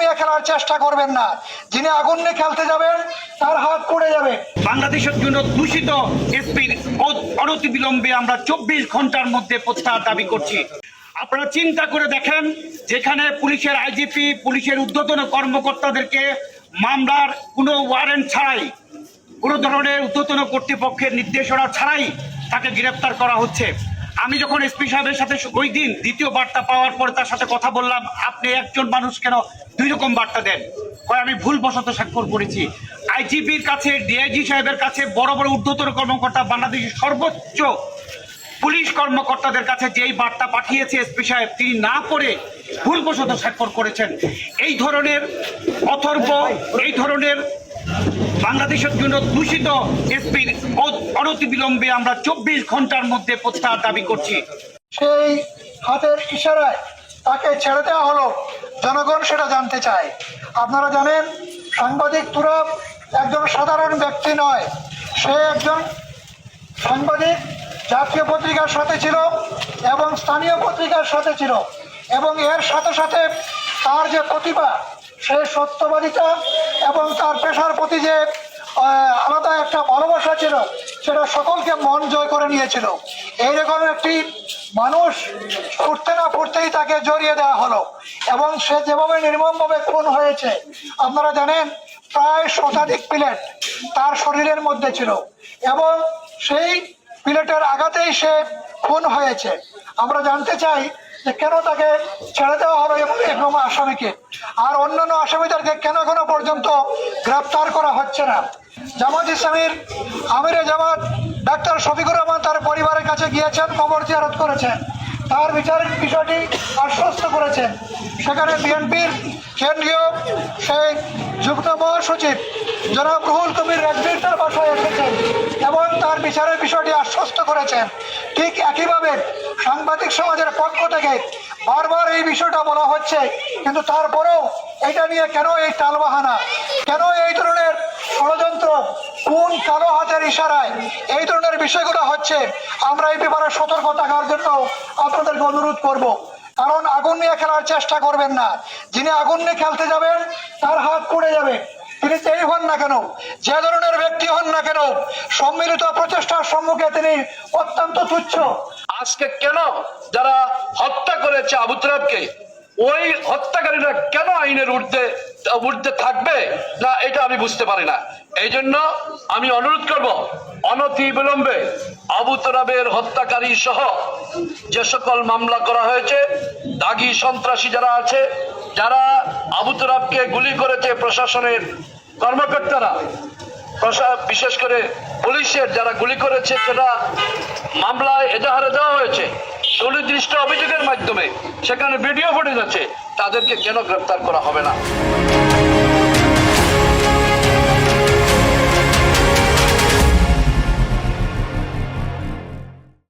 নিয়ে খেলার চেষ্টা করবেন না। যিনি আগুন নিয়ে খেলতে যাবেন, তার হাত পড়ে যাবে। বাংলাদেশের জন্য দূষিত এসপির অনতিবিলম্বে আমরা চব্বিশ ঘণ্টার মধ্যে প্রত্যাহার দাবি করছি। আপনারা চিন্তা করে দেখেন, যেখানে পুলিশের আইজিপি, পুলিশের ঊর্ধ্বতন কর্মকর্তাদেরকে মামলার কোনো ওয়ারেন্ট ছাড়াই, কোনো ধরনের ঊর্ধ্বতন কর্তৃপক্ষের নির্দেশনা ছাড়াই তাকে গ্রেপ্তার করা হচ্ছে। আমি যখন এসপি সাহেবের সাথে ওই দিন দ্বিতীয় বার্তা পাওয়ার পরে তার সাথে কথা বললাম, আপনি একজন মানুষ কেন দুই রকম বার্তা দেন? কয়, আমি ভুলবশত স্বাক্ষর করেছি। আইজিপির কাছে, ডিআইজি সাহেবের কাছে, বড় বড় ঊর্ধ্বতন কর্মকর্তা, বাংলাদেশের সর্বোচ্চ পুলিশ কর্মকর্তাদের কাছে যেই বার্তা পাঠিয়েছে এসপি সাহেব, তিনি না পড়ে ভুলবশত স্বাক্ষর করেছেন। এই ধরনের অথর্ব, এই ধরনের বাংলাদেশের জন্য দূষিত এসপির অনতিবিলম্বে আমরা চব্বিশ ঘণ্টার মধ্যে প্রত্যাহার দাবি করছি। সেই হাতের ইশারায় তাকে ছেড়ে দেওয়া হলো, জনগণ সেটা জানতে চায়। আপনারা জানেন, সাংবাদিক তুরব একজন সাধারণ ব্যক্তি নয়, সে একজন সাংবাদিক, জাতীয় পত্রিকার সাথে ছিল এবং স্থানীয় পত্রিকার সাথে ছিল এবং এর সাথে সাথে তার যে প্রতিভা সে সত্যবাদিতা এবং তার পেশার প্রতি যে আলাদা একটা ভালোবাসা ছিল, সেটা সকলকে মন জয় করে নিয়েছিল। এইরকম একটি মানুষ ফুটতে না ফুটতেই তাকে জড়িয়ে দেওয়া হলো। এবং সে যেভাবে নির্মমভাবে খুন হয়েছে, আপনারা জানেন, প্রায় শতাধিক প্লেট তার শরীরের মধ্যে ছিল। এবং সেই প্লেটের আঘাতেই সে খুন হয়েছে। আমরা জানতে চাই কেন তাকে ছেড়ে দেওয়া হলো এবং আসামিকে? আর অন্যান্য আসামিদেরকে কেন এখনও পর্যন্ত গ্রেপ্তার করা হচ্ছে না? জামাত ইসলামীর আমিরে জামাত ডাক্তার শফিকুর রহমান তার পরিবারের কাছে গিয়েছেন কবর জিয়ারত করেছেন। তার বিচারের বিষয়টি আশ্বস্ত করেছেন। সেখানে বিএনপির কেন্দ্রীয় সেই যুগ্ম মহাসচিব জনাব রুহুল কবির রাজবীর তার বাসায় এসেছেন এবং তার বিচারের বিষয়টি আশ্বস্ত করেছেন। ঠিক একইভাবে সাংবাদিক সমাজের পক্ষ থেকে বারবার এই বিষয়টা বলা হচ্ছে, কিন্তু তারপরেও এটা নিয়ে কেন এই টালবাহানা? কেন এই ধরনের ষড়যন্ত্র? কোন কালো হাতের ইশারায় এই ধরনের বিষয়গুলো হচ্ছে? আমরা এই ব্যাপারে সতর্ক থাকার জন্য আপনাদেরকে অনুরোধ করব। কারণ আগুন নিয়ে খেলার চেষ্টা করবেন না। যিনি আগুন নিয়ে খেলতে যাবেন, তার হাত পড়ে যাবে। তিনি হন না কেন? যে ধরনের ব্যক্তি হন না কেন? সম্মিলিত প্রচেষ্টার সম্মুখে তিনি অত্যন্ত তুচ্ছ। আজকে কেন যারা হত্যা করেছে আবু তুরাবকে, ওই হত্যাকারীরা কেন আইনের ঊর্ধ্বে ঊর্ধ্বে থাকবে? না, এটা আমি বুঝতে পারি না। এই জন্য আমি অনুরোধ করব, অনতি বিলম্বে আবু তোরাবের হত্যাকারী সহ যে সকল মামলা করা হয়েছে, দাগি সন্ত্রাসী যারা আছে, যারা আবু তোরাবকে গুলি করেছে প্রশাসনের কর্মকর্তারা বিশেষ করে পুলিশের যারা গুলি করেছে, সেটা মামলায় এজাহারে দেওয়া হয়েছে। সুনির্দিষ্ট অভিযোগের মাধ্যমে সেখানে ভিডিও ফুটেজ আছে। তাদেরকে কেন গ্রেপ্তার করা হবে না?